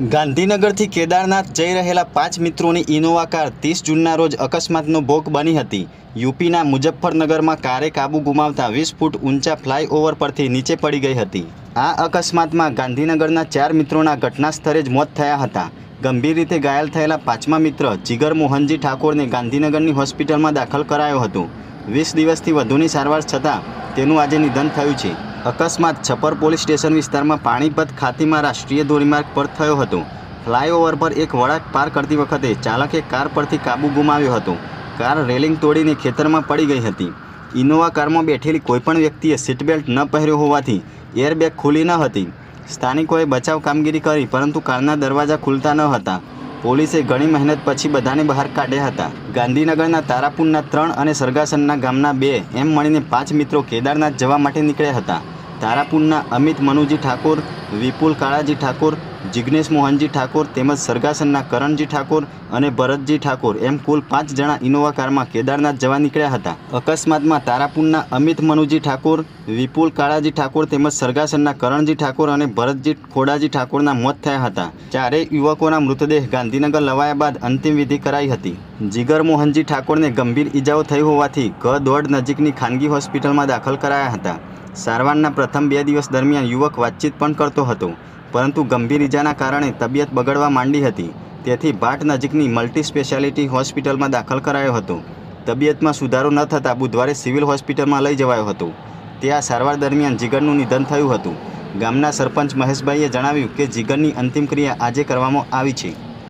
ગાંધીનગરથી કેદારનાથ જઈ રહેલા પાંચ મિત્રોની ઇનોવા કાર ત્રીસ જૂનના રોજ અકસ્માતનો ભોગ બની હતી. યુપીના મુજફ્ફરનગરમાં કારે કાબુ ગુમાવતા વીસ ફૂટ ઊંચા ફ્લાયઓવર પરથી નીચે પડી ગઈ હતી. આ અકસ્માતમાં ગાંધીનગરના ચાર મિત્રોના ઘટના સ્થળે જ મોત થયા હતા. ગંભીર રીતે ઘાયલ થયેલા પાંચમા મિત્ર જીગર મોહનજી ઠાકોરને ગાંધીનગરની હોસ્પિટલમાં દાખલ કરાયો હતો. વીસ દિવસથી વધુની સારવાર છતાં તેનું આજે નિધન થયું છે. અકસ્માત છપર પોલીસ સ્ટેશન વિસ્તારમાં પાણીપત ખાતીમાં રાષ્ટ્રીય ધોરીમાર્ગ પર થયો હતો. ફ્લાયઓવર પર એક વળાંક પાર કરતી વખતે ચાલકે કાર પરથી કાબુ ગુમાવ્યો હતો. કાર રેલિંગ તોડીને ખેતરમાં પડી ગઈ હતી. ઇનોવા કારમાં બેઠેલી કોઈપણ વ્યક્તિએ સીટ બેલ્ટ ન પહેર્યો હોવાથી એરબેગ ખુલી ન હતી. સ્થાનિકોએ બચાવ કામગીરી કરી, પરંતુ કારના દરવાજા ખુલતા ન હતા. પોલીસે ઘણી મહેનત પછી બધાને બહાર કાઢ્યા હતા. ગાંધીનગરના તારાપુરના ત્રણ અને સરગાસનના ગામના બે એમ મળીને પાંચ મિત્રો કેદારનાથ જવા માટે નીકળ્યા હતા. તારાપુરના અમિત મનુજી ઠાકોર, વિપુલ કાળાજી ઠાકોર, જિગ્નેશ મોહનજી ઠાકોર તેમજ સરગાસનના કરણજી ઠાકોર અને ભરતજી ઠાકોર એમ કુલ પાંચ જણા ઇનોવા કારમાં કેદારનાથ જવા નીકળ્યા હતા. અકસ્માતમાં તારાપુરના અમિત મનુજી ઠાકોર, વિપુલ કાળાજી ઠાકોર તેમજ સરગાસનના કરણજી ઠાકોર અને ભરતજી ખોડાજી ઠાકોરના મોત થયા હતા. ચારેય યુવકોના મૃતદેહ ગાંધીનગર લવાયા બાદ અંતિમ વિધિ કરાઈ હતી. જીગર મોહનજી ઠાકોરને ગંભીર ઈજાઓ થઈ હોવાથી ગ દોડ નજીકની ખાનગી હોસ્પિટલમાં દાખલ કરાયા હતા. સારવારના પ્રથમ બે દિવસ દરમિયાન યુવક વાતચીત પણ કરતો હતો, પરંતુ ગંભીર ઈજાના કારણે તબિયત બગડવા માંડી હતી. તેથી ભાટ નજીકની મલ્ટી સ્પેશિયાલિટી હોસ્પિટલમાં દાખલ કરાયો હતો. તબિયતમાં સુધારો ન થતાં બુધવારે સિવિલ હોસ્પિટલમાં લઈ જવાયો હતો. ત્યાં સારવાર દરમિયાન જીગરનું નિધન થયું હતું. ગામના સરપંચ મહેશભાઈએ જણાવ્યું કે જીગરની અંતિમ ક્રિયા આજે કરવામાં આવી છે.